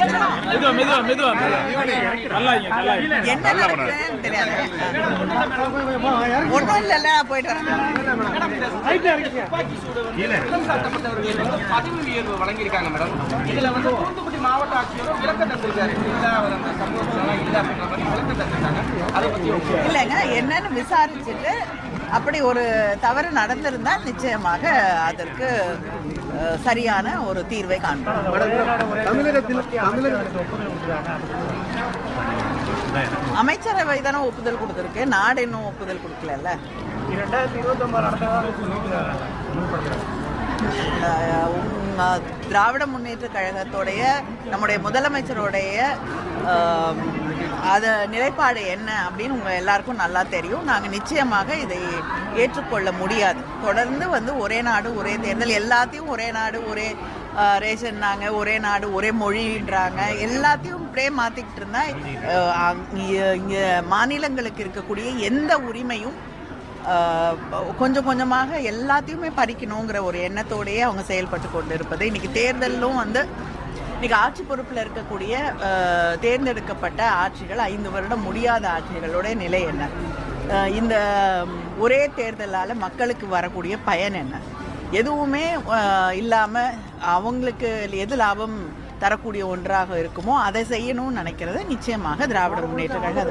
மெதுவா மெதுவா மெதுவா நல்லா என்ன நடக்குதுன்னு தெரியாது ஒன்றும் இல்லைல்ல போயிட்டு வரேன் உயர்வு வழங்கியிருக்காங்க மேடம் இதுல வந்து தூத்துக்குடி மாவட்ட ஆட்சியரும் விளக்கம் தந்திருக்காரு இல்ல அவர் அந்த இல்ல அப்படின்ற மாதிரி விளக்கம் தந்திருக்காங்க அதை பத்தி இல்லைங்க என்னன்னு விசாரிச்சுட்டு அப்படி ஒரு தவறு நடந்திருந்தால் நிச்சயமாக அதற்கு சரியான ஒரு தீர்வை காண்போம். அமைச்சரவை தானே ஒப்புதல் கொடுத்துருக்கு. நாடு இன்னும் ஒப்புதல் கொடுக்கல நம்ம திராவிட முன்னேற்ற கழகத்தோடைய நம்முடைய முதலமைச்சருடைய அது நிலைப்பாடு என்ன அப்படின்னு உங்கள் எல்லாருக்கும் நல்லா தெரியும். நாங்கள் நிச்சயமாக இதை ஏற்றுக்கொள்ள முடியாது. தொடர்ந்து வந்து ஒரே நாடு ஒரே தேர்தல் எல்லாத்தையும் ஒரே நாடு ஒரே ரேஷன்னாங்க ஒரே நாடு ஒரே மொழின்றாங்க. எல்லாத்தையும் இப்படியே மாற்றிக்கிட்டு இருந்தால் இங்கே மாநிலங்களுக்கு இருக்கக்கூடிய எந்த உரிமையும் கொஞ்சம் கொஞ்சமாக எல்லாத்தையுமே பறிக்கணுங்கிற ஒரு எண்ணத்தோடையே அவங்க செயல்பட்டு கொண்டு இருப்பது இன்னைக்கு தேர்தலும் வந்து இன்றைக்கி ஆட்சி பொறுப்பில் இருக்கக்கூடிய தேர்ந்தெடுக்கப்பட்ட ஆட்சிகள் ஐந்து வருடம் முடியாத ஆட்சிகளோட நிலை என்ன? இந்த ஒரே தேர்தலால் மக்களுக்கு வரக்கூடிய பயன் என்ன? எதுவுமே இல்லாமல் அவங்களுக்கு எது லாபம் தரக்கூடிய ஒன்றாக இருக்குமோ அதை செய்யணும்னு நினைக்கிறது நிச்சயமாக திராவிட முன்னேற்ற கழகம்.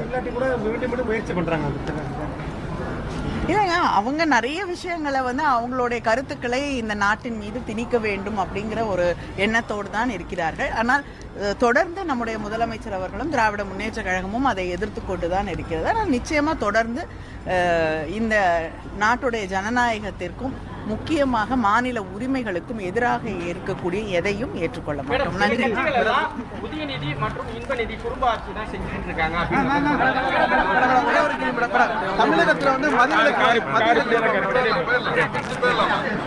இல்லைங்க அவங்க நிறைய விஷயங்களை வந்து அவங்களுடைய கருத்துக்களை இந்த நாட்டின் மீது திணிக்க வேண்டும் அப்படிங்கிற ஒரு எண்ணத்தோடு தான் இருக்கிறார்கள். ஆனால் தொடர்ந்து நம்முடைய முதலமைச்சர் அவர்களும் திராவிட முன்னேற்ற கழகமும் அதை எதிர்த்து கொண்டு தான் இருக்கிறது. ஆனால் நிச்சயமாக தொடர்ந்து இந்த நாட்டுடைய ஜனநாயகத்திற்கும் முக்கியமாக மாநில உரிமைகளுக்கும் எதிராக இருக்கக்கூடிய எதையும் ஏற்றுக்கொள்ள மாட்டோம் நன்றி எல்லாம் உதயநிதி மற்றும் இன்ப நிதி குடும்ப ஆட்சி தான் செஞ்சுட்டு இருக்காங்க தமிழகத்துல வந்து